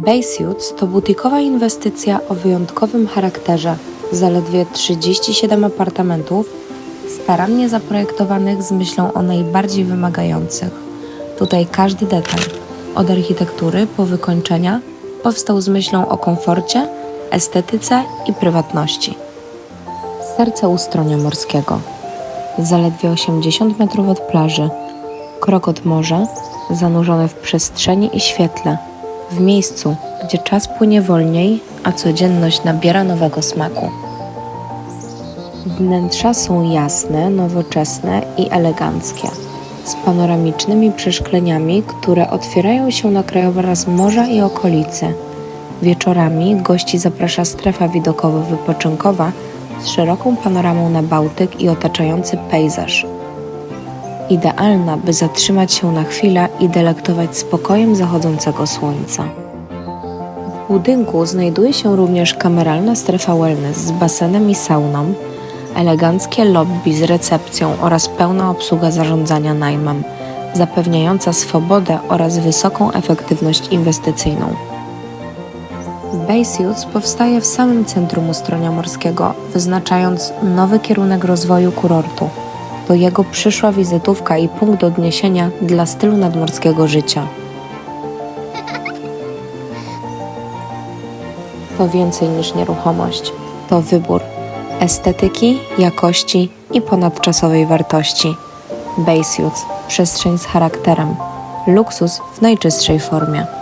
Baysuits to butikowa inwestycja o wyjątkowym charakterze. Zaledwie 37 apartamentów, starannie zaprojektowanych z myślą o najbardziej wymagających. Tutaj każdy detal, od architektury po wykończenia, powstał z myślą o komforcie, estetyce i prywatności. Serce Ustronia Morskiego. Zaledwie 80 metrów od plaży. Krok od morza, zanurzony w przestrzeni i świetle. W miejscu, gdzie czas płynie wolniej, a codzienność nabiera nowego smaku. Wnętrza są jasne, nowoczesne i eleganckie, z panoramicznymi przeszkleniami, które otwierają się na krajobraz morza i okolicy. Wieczorami gości zaprasza strefa widokowo-wypoczynkowa z szeroką panoramą na Bałtyk i otaczający pejzaż. Idealna, by zatrzymać się na chwilę i delektować spokojem zachodzącego słońca. W budynku znajduje się również kameralna strefa wellness z basenem i sauną, eleganckie lobby z recepcją oraz pełna obsługa zarządzania najmem, zapewniająca swobodę oraz wysoką efektywność inwestycyjną. Baysuits powstaje w samym centrum Ustronia Morskiego, wyznaczając nowy kierunek rozwoju kurortu. To jego przyszła wizytówka i punkt odniesienia dla stylu nadmorskiego życia. To więcej niż nieruchomość. To wybór estetyki, jakości i ponadczasowej wartości. Baysuits przestrzeń z charakterem. Luksus w najczystszej formie.